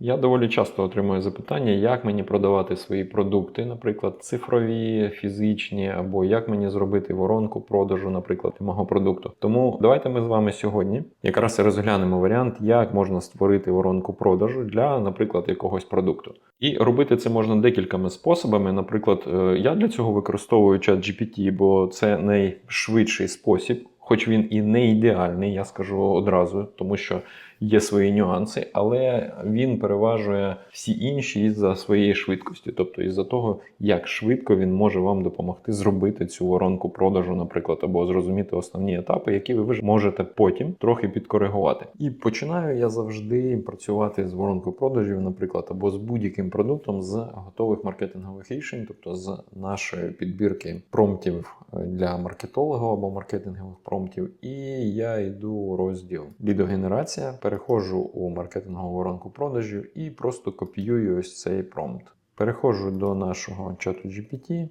Я доволі часто отримую запитання, як мені продавати свої продукти, наприклад, цифрові, фізичні, або як мені зробити воронку продажу, наприклад, мого продукту. Тому давайте ми з вами сьогодні якраз і розглянемо варіант, як можна створити воронку продажу для, наприклад, якогось продукту. І робити це можна декількома способами. Наприклад, е, я для цього використовую чат GPT, бо це найшвидший спосіб. Хоч він і не ідеальний, я скажу одразу, тому що є свої нюанси, але він переважує всі інші із-за своєї швидкості, тобто із-за того, як швидко він може вам допомогти зробити цю воронку продажу, наприклад, або зрозуміти основні етапи, які ви можете потім трохи підкоригувати. І починаю я завжди працювати з воронкою продажів, наприклад, або з будь-яким продуктом з готових маркетингових рішень, тобто з нашої підбірки промптів е, для маркетолога або маркетингових промптів. І я йду у розділ відеогенерація, переходжу у маркетингову воронку продажів і просто копіюю ось цей промпт. Переходжу до нашого чату GPT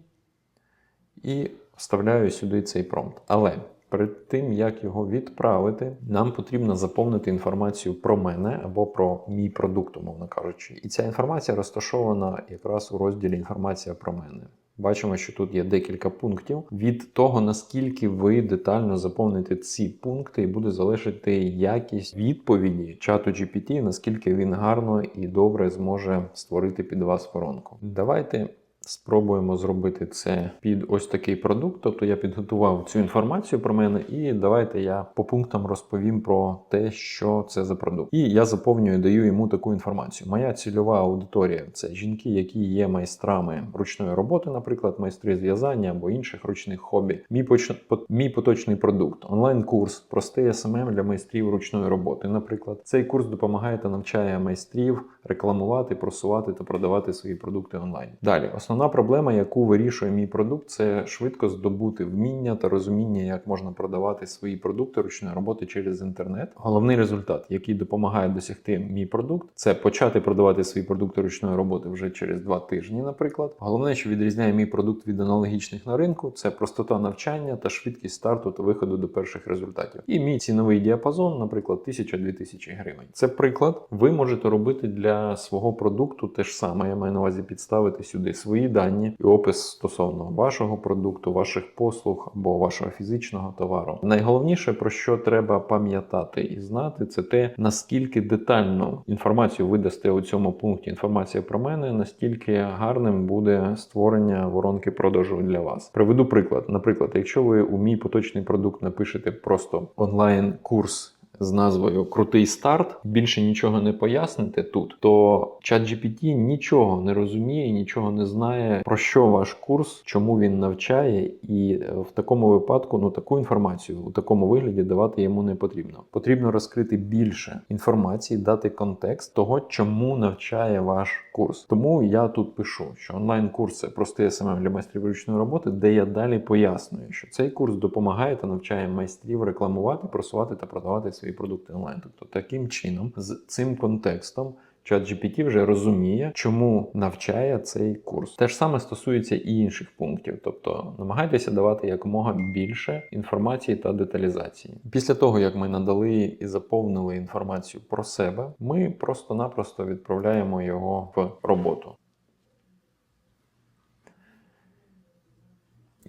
і вставляю сюди цей промпт. Але перед тим як його відправити, нам потрібно заповнити інформацію про мене або про мій продукт, умовно кажучи. І ця інформація розташована якраз у розділі Інформація про мене. Бачимо, що тут є декілька пунктів. Від того, наскільки ви детально заповните ці пункти, і буде залежати якість відповіді чату GPT, наскільки він гарно і добре зможе створити під вас воронку. Давайте спробуємо зробити це під ось такий продукт. Тобто я підготував цю інформацію про мене, і давайте я по пунктам розповім про те, що це за продукт. І я заповнюю, даю йому таку інформацію. Моя цільова аудиторія це жінки, які є майстрами ручної роботи, наприклад, майстри зв'язання або інших ручних хобі. Мій поч... мій поточний продукт, онлайн-курс простий SMM для майстрів ручної роботи. Наприклад, цей курс допомагає та навчає майстрів рекламувати, просувати та продавати свої продукти онлайн. Далі, основна проблема, яку вирішує мій продукт, це швидко здобути вміння та розуміння, як можна продавати свої продукти ручної роботи через інтернет. Головний результат, який допомагає досягти мій продукт, це почати продавати свої продукти ручної роботи вже через два тижні, наприклад. Головне, що відрізняє мій продукт від аналогічних на ринку, це простота навчання та швидкість старту та виходу до перших результатів. І мій ціновий діапазон, наприклад, 1000-2000 гривень. Це приклад. Ви можете робити для свого продукту те ж саме. Я маю на увазі підставити сюди свої дані і опис стосовно вашого продукту, ваших послуг або вашого фізичного товару. Найголовніше про що треба пам'ятати і знати, це те, наскільки детально інформацію ви дасте у цьому пункті. Інформація про мене, настільки гарним буде створення воронки продажу для вас. Приведу приклад. Наприклад, якщо ви у мій поточний продукт напишете просто онлайн-курс. З назвою Крутий старт більше нічого не поясните тут, то ChatGPT нічого не розуміє, нічого не знає про що ваш курс, чому він навчає, і е, в такому випадку ну таку інформацію у такому вигляді давати йому не потрібно. Потрібно розкрити більше інформації, дати контекст того, чому навчає ваш курс. Тому я тут пишу, що онлайн-курс це простий SMM для майстрів ручної роботи, де я далі пояснюю, що цей курс допомагає та навчає майстрів рекламувати, просувати та продавати свої продукти онлайн. Тобто таким чином, з цим контекстом. ChatGPT вже розуміє, чому навчає цей курс. Те ж саме стосується і інших пунктів, тобто намагайтеся давати якомога більше інформації та деталізації. Після того, як ми надали і заповнили інформацію про себе, ми просто-напросто відправляємо його в роботу.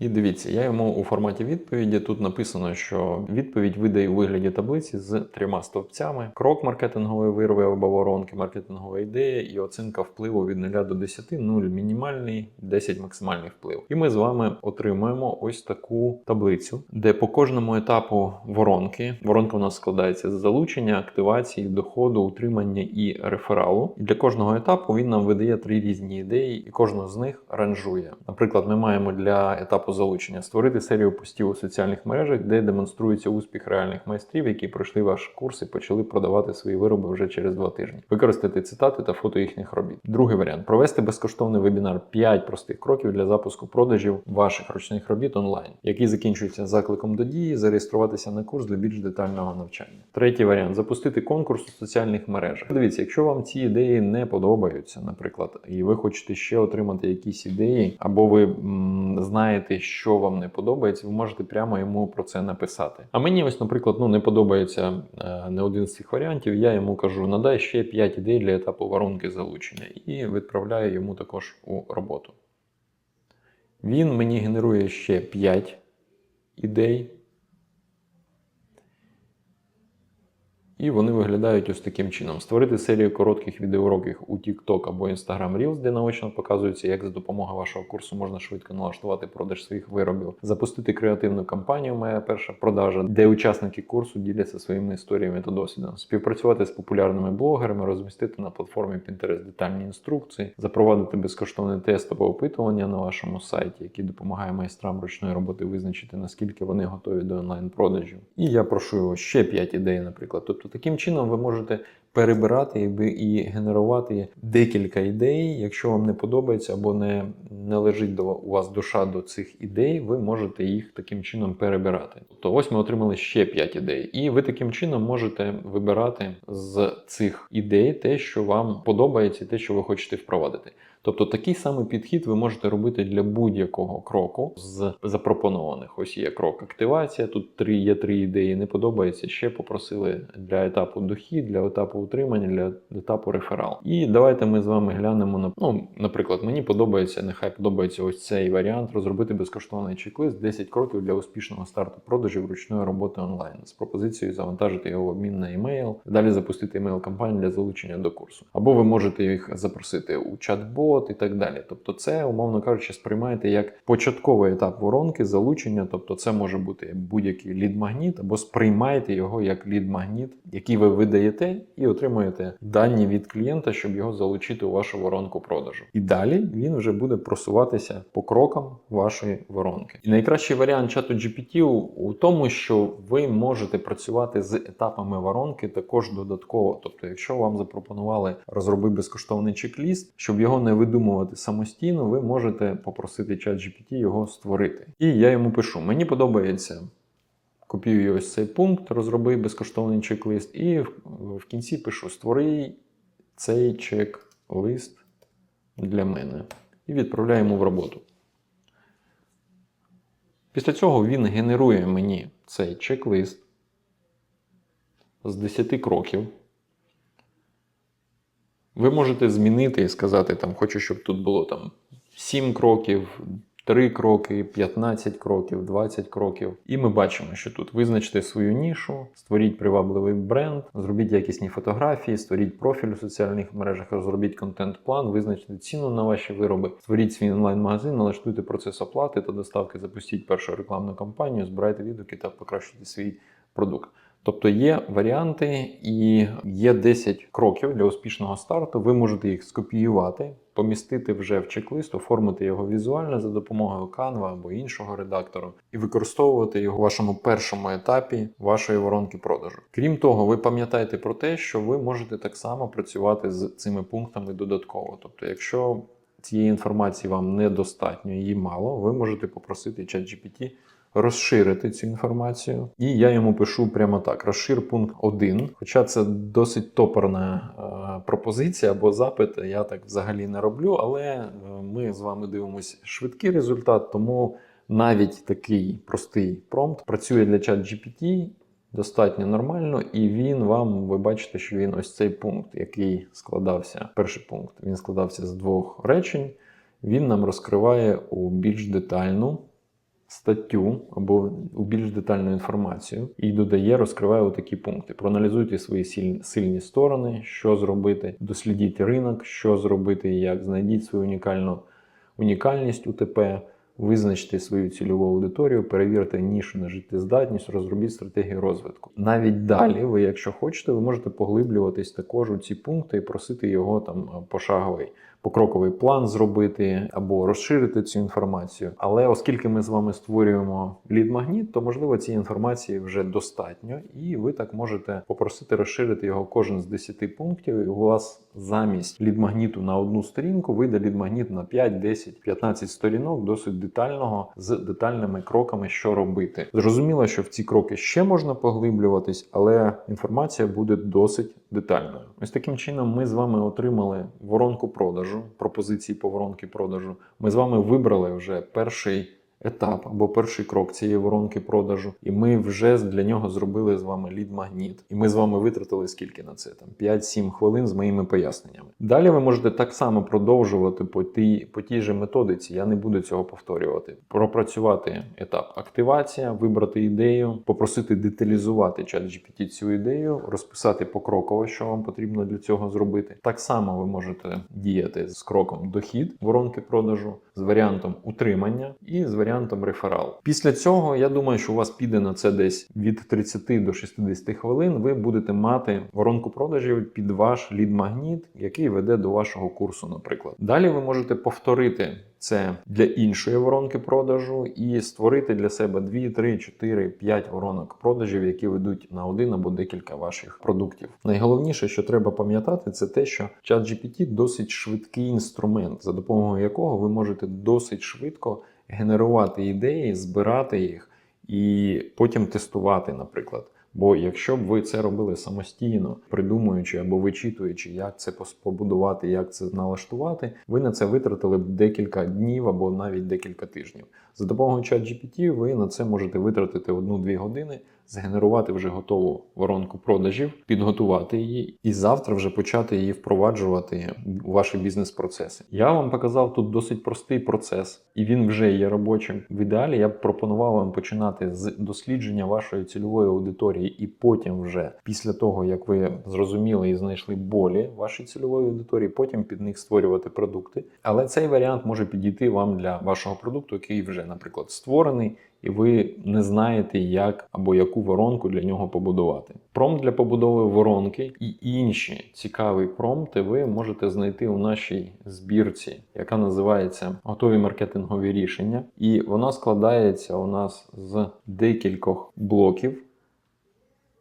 І дивіться, я йому у форматі відповіді тут написано, що відповідь видає у вигляді таблиці з трьома стовпцями: крок маркетингової вирви або воронки, маркетингова ідея і оцінка впливу від 0 до 10, 0 мінімальний, 10 максимальний вплив. І ми з вами отримуємо ось таку таблицю, де по кожному етапу воронки воронка у нас складається з залучення, активації, доходу, утримання і рефералу. І для кожного етапу він нам видає три різні ідеї, і кожну з них ранжує. Наприклад, ми маємо для етапу залучення створити серію постів у соціальних мережах, де демонструється успіх реальних майстрів, які пройшли ваш курс і почали продавати свої вироби вже через два тижні. Використати цитати та фото їхніх робіт. Другий варіант провести безкоштовний вебінар 5 простих кроків для запуску продажів ваших ручних робіт онлайн, який закінчується закликом до дії, зареєструватися на курс для більш детального навчання. Третій варіант запустити конкурс у соціальних мережах. Дивіться, якщо вам ці ідеї не подобаються, наприклад, і ви хочете ще отримати якісь ідеї, або ви м, знаєте, що вам не подобається, ви можете прямо йому про це написати. А мені ось, наприклад, ну не подобається е, не один з цих варіантів. Я йому кажу, надай ще 5 ідей для етапу воронки залучення, і відправляю йому також у роботу. Він мені генерує ще 5 ідей. І вони виглядають ось таким чином: створити серію коротких відеоуроків у TikTok або Instagram Reels, де наочно показується, як за допомогою вашого курсу можна швидко налаштувати продаж своїх виробів, запустити креативну кампанію Моя перша продажа, де учасники курсу діляться своїми історіями та досвідом, співпрацювати з популярними блогерами, розмістити на платформі Pinterest детальні інструкції, запровадити безкоштовний тест або опитування на вашому сайті, який допомагає майстрам ручної роботи визначити наскільки вони готові до онлайн-продажів. І я прошу його ще 5 ідей, наприклад. Тобто таким чином ви можете перебирати і генерувати декілька ідей. Якщо вам не подобається або не, не лежить до у вас душа до цих ідей, ви можете їх таким чином перебирати. Тобто, ось ми отримали ще 5 ідей, і ви таким чином можете вибирати з цих ідей те, що вам подобається, те, що ви хочете впровадити. Тобто такий самий підхід ви можете робити для будь-якого кроку з запропонованих. Ось є крок активація. Тут три є три ідеї. Не подобається. Ще попросили для етапу дохід, для етапу утримання, для етапу реферал. І давайте ми з вами глянемо на ну, наприклад, мені подобається, нехай подобається ось цей варіант розробити безкоштовний чек-лист 10 кроків для успішного старту продажів ручної роботи онлайн з пропозицією завантажити його в обмін на емейл, далі запустити емейл кампанію для залучення до курсу. Або ви можете їх запросити у чат-бот і так далі. Тобто, це, умовно кажучи, сприймаєте як початковий етап воронки, залучення, тобто це може бути будь-який лід-магніт, або сприймаєте його як лід-магніт, який ви видаєте, і отримуєте дані від клієнта, щоб його залучити у вашу воронку продажу. І далі він вже буде просуватися по крокам вашої воронки. І найкращий варіант чату GPT у тому, що ви можете працювати з етапами воронки також додатково. Тобто, якщо вам запропонували розроби безкоштовний чек-ліст, щоб його не видумувати самостійно, ви можете попросити чат GPT його створити. І я йому пишу: мені подобається. Копіюю ось цей пункт, розроби безкоштовний чек-лист, і в, кінці пишу: створи цей чек-лист для мене і відправляємо в роботу. Після цього він генерує мені цей чек-лист з 10 кроків. Ви можете змінити і сказати, там, хочу, щоб тут було там 7 кроків, 3 кроки, 15 кроків, 20 кроків. І ми бачимо, що тут визначте свою нішу, створіть привабливий бренд, зробіть якісні фотографії, створіть профіль у соціальних мережах, розробіть контент-план, визначте ціну на ваші вироби, створіть свій онлайн-магазин, налаштуйте процес оплати та доставки, запустіть першу рекламну кампанію, збирайте відгуки та покращуйте свій продукт. Тобто є варіанти і є 10 кроків для успішного старту. Ви можете їх скопіювати, помістити вже в чек-лист, оформити його візуально за допомогою Canva або іншого редактору і використовувати його в вашому першому етапі вашої воронки продажу. Крім того, ви пам'ятаєте про те, що ви можете так само працювати з цими пунктами додатково. Тобто, якщо цієї інформації вам недостатньо, її мало, ви можете попросити ChatGPT розширити цю інформацію. І я йому пишу прямо так: розшир пункт 1. Хоча це досить топорна е, пропозиція або запит, я так взагалі не роблю, але е, ми з вами дивимося швидкий результат, тому навіть такий простий промпт працює для чат GPT. Достатньо нормально, і він вам, ви бачите, що він ось цей пункт, який складався, перший пункт, він складався з двох речень. Він нам розкриває у більш детальну статтю або у більш детальну інформацію і додає, розкриває такі пункти. Проаналізуйте свої сильні сторони, що зробити, дослідіть ринок, що зробити, як знайдіть свою унікальну унікальність УТП, визначте свою цільову аудиторію, перевірте нішу на життєздатність, розробіть стратегію розвитку. Навіть далі, ви, якщо хочете, ви можете поглиблюватись також у ці пункти і просити його там пошаговий. Покроковий план зробити або розширити цю інформацію. Але оскільки ми з вами створюємо лід-магніт, то можливо цієї інформації вже достатньо, і ви так можете попросити розширити його кожен з 10 пунктів. І у вас замість лід-магніту на одну сторінку вийде лід-магніт на 5, 10, 15 сторінок, досить детального з детальними кроками, що робити. Зрозуміло, що в ці кроки ще можна поглиблюватись, але інформація буде досить детальною. Ось таким чином ми з вами отримали воронку продажу, пропозиції по воронки продажу. Ми з вами вибрали вже перший етап або перший крок цієї воронки продажу, і ми вже для нього зробили з вами лід-магніт. І ми з вами витратили скільки на це? Там 5-7 хвилин з моїми поясненнями. Далі ви можете так само продовжувати по тій, по тій же методиці. Я не буду цього повторювати. Пропрацювати етап активація, вибрати ідею, попросити деталізувати чат GPT цю ідею, розписати покроково, що вам потрібно для цього зробити. Так само ви можете діяти з кроком дохід воронки продажу, з варіантом утримання і з варіантом реферал. Після цього я думаю, що у вас піде на це десь від 30 до 60 хвилин. Ви будете мати воронку продажів під ваш лід-магніт, який веде до вашого курсу, наприклад. Далі ви можете повторити це для іншої воронки продажу і створити для себе 2, 3, 4, 5 воронок продажів, які ведуть на один або декілька ваших продуктів. Найголовніше, що треба пам'ятати, це те, що ChatGPT досить швидкий інструмент, за допомогою якого ви можете досить швидко генерувати ідеї, збирати їх і потім тестувати, наприклад. Бо якщо б ви це робили самостійно, придумуючи або вичитуючи, як це побудувати, як це налаштувати, ви на це витратили б декілька днів або навіть декілька тижнів. За допомогою ChatGPT ви на це можете витратити 1-2 години, згенерувати вже готову воронку продажів, підготувати її і завтра вже почати її впроваджувати у ваші бізнес-процеси. Я вам показав тут досить простий процес, і він вже є робочим. В ідеалі я б пропонував вам починати з дослідження вашої цільової аудиторії, і потім, вже після того як ви зрозуміли і знайшли болі вашої цільової аудиторії, потім під них створювати продукти. Але цей варіант може підійти вам для вашого продукту, який вже, наприклад, створений і ви не знаєте, як або яку воронку для нього побудувати. Промпт для побудови воронки і інші цікаві промпти ви можете знайти у нашій збірці, яка називається Готові маркетингові рішення. І вона складається у нас з декількох блоків.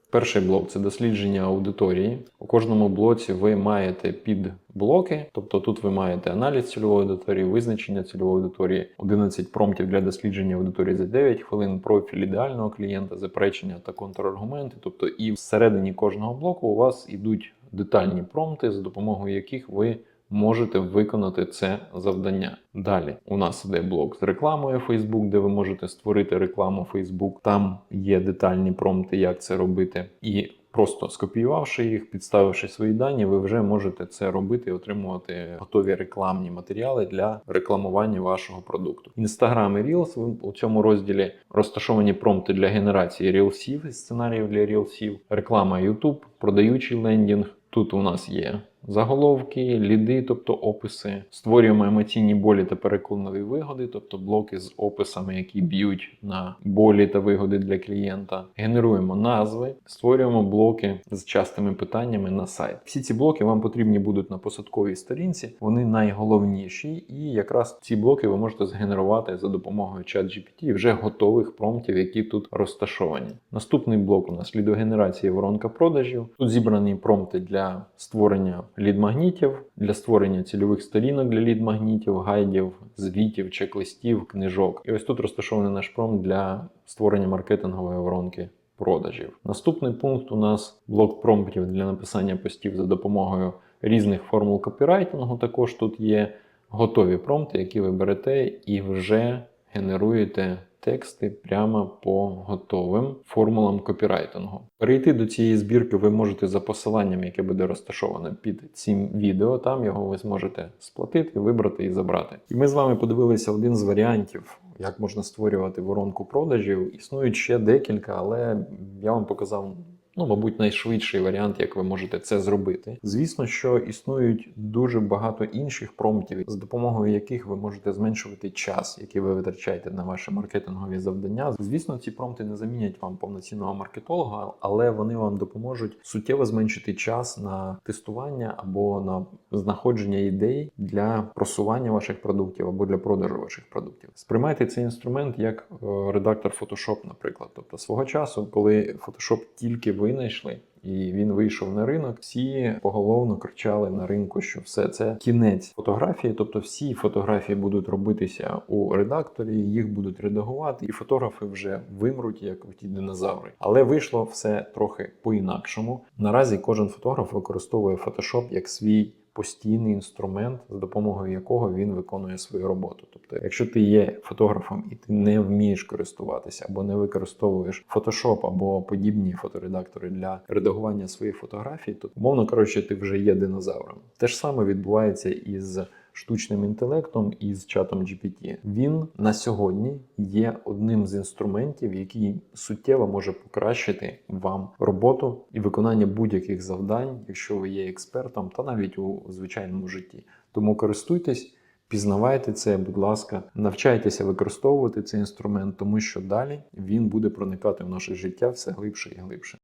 Перший блок це дослідження аудиторії. У кожному блоці ви маєте підблоки, тобто тут ви маєте аналіз цільової аудиторії, визначення цільової аудиторії, 11 промптів для дослідження аудиторії за 9 хвилин, профіль ідеального клієнта, заперечення та контраргументи. Тобто, і всередині кожного блоку у вас ідуть детальні промпти, за допомогою яких ви можете виконати це завдання. Далі у нас іде блок з рекламою Facebook, де ви можете створити рекламу Facebook. Там є детальні промпти, як це робити. І просто скопіювавши їх, підставивши свої дані, ви вже можете це робити і отримувати готові рекламні матеріали для рекламування вашого продукту. Instagram і Reels у цьому розділі розташовані промпти для генерації рілсів і сценаріїв для рілсів, реклама YouTube, продаючий лендінг. Тут у нас є заголовки, ліди, тобто описи. Створюємо емоційні болі та переконливі вигоди, тобто блоки з описами, які б'ють на болі та вигоди для клієнта. Генеруємо назви, створюємо блоки з частими питаннями на сайт. Всі ці блоки вам потрібні будуть на посадковій сторінці. Вони найголовніші, і якраз ці блоки ви можете згенерувати за допомогою ChatGPT вже готових промптів, які тут розташовані. Наступний блок у нас лідогенерація воронка продажів. Тут зібрані промпти для створення лід-магнітів, для створення цільових сторінок для лід-магнітів, гайдів, звітів, чек-листів, книжок. І ось тут розташований наш промпт для створення маркетингової воронки продажів. Наступний пункт у нас блок промптів для написання постів за допомогою різних формул копірайтингу. Також тут є готові промпти, які ви берете і вже генеруєте тексти прямо по готовим формулам копірайтингу. Перейти до цієї збірки ви можете за посиланням, яке буде розташоване під цим відео. Там його ви зможете сплатити, вибрати і забрати. І ми з вами подивилися один з варіантів, як можна створювати воронку продажів. Існують ще декілька, але я вам показав. Ну, мабуть, найшвидший варіант, як ви можете це зробити. Звісно, що існують дуже багато інших промптів, з допомогою яких ви можете зменшувати час, який ви витрачаєте на ваші маркетингові завдання. Звісно, ці промпти не замінять вам повноцінного маркетолога, але вони вам допоможуть суттєво зменшити час на тестування або на знаходження ідей для просування ваших продуктів або для продажу ваших продуктів. Сприймайте цей інструмент як е, редактор Photoshop, наприклад. Тобто свого часу, коли Photoshop тільки винайшли. І він вийшов на ринок. Всі поголовно кричали на ринку, що все це кінець фотографії. Тобто, всі фотографії будуть робитися у редакторі, їх будуть редагувати, і фотографи вже вимруть як ті динозаври. Але вийшло все трохи по-інакшому. Наразі кожен фотограф використовує Photoshop як свій постійний інструмент, за допомогою якого він виконує свою роботу. Тобто, якщо ти є фотографом і ти не вмієш користуватися або не використовуєш Photoshop або подібні фоторедактори для редагування своїх фотографій, то умовно кажучи, ти вже є динозавром. Те ж саме відбувається із штучним інтелектом і з чатом GPT. Він на сьогодні є одним з інструментів, який суттєво може покращити вам роботу і виконання будь-яких завдань, якщо ви є експертом, та навіть у звичайному житті. Тому користуйтесь. Пізнавайте це, будь ласка, навчайтеся використовувати цей інструмент, тому що далі він буде проникати в наше життя все глибше і глибше.